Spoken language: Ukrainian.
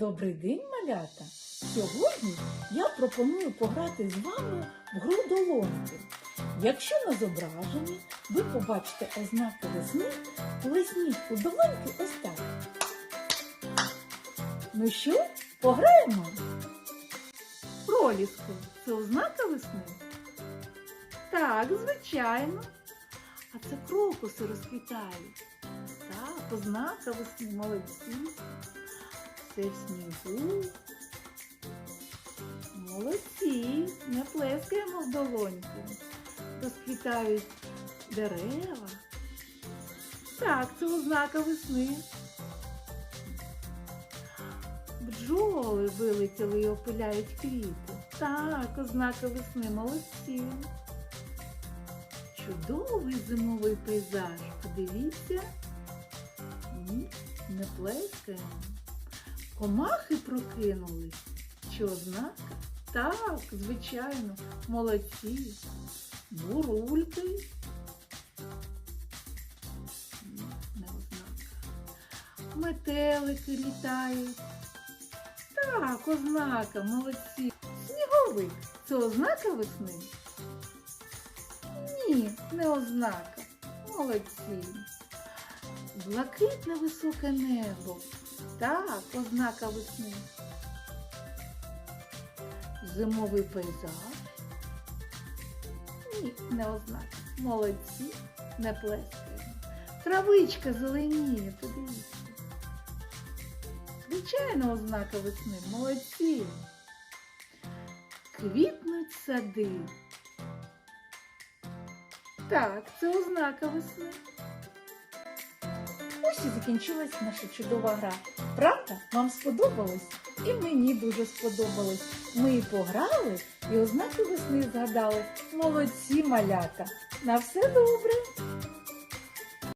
Добрий день, малята! Сьогодні я пропоную пограти з вами в гру долоньки. Якщо на зображенні ви побачите ознаки весни, плесніть у долоньки ось так. Ну що, пограємо? Проліску це ознака весни? Так, звичайно. А це крокуси розквітають. Так, ознака весни, молодці. Це в снігу. Молодці, не плескаємо в долоньки. Розквітають дерева. Так, це ознака весни. Бджоли вилетіли і опиляють квіти. Так, ознака весни, молодці. Чудовий зимовий пейзаж. Подивіться. Ні, не плескаємо. Комахи прокинулись. Що ознака? Так, звичайно, молодці. Бурульки. Метелики літають. Так, ознака, молодці. Сніговик це ознака весни? Ні, не ознака. Молодці. Блакитне високе небо. Так, ознака весни. Зимовий пейзаж. Ні, не ознака. Молодці, не плескаємо. Травичка зеленіє, подивіться. Звичайно, ознака весни. Молодці. Квітнуть сади. Так, це ознака весни. Ось і закінчилась наша чудова гра. Правда, вам сподобалось? І мені дуже сподобалось. Ми і пограли, і ознаки весни згадали. Молодці малята. На все добре!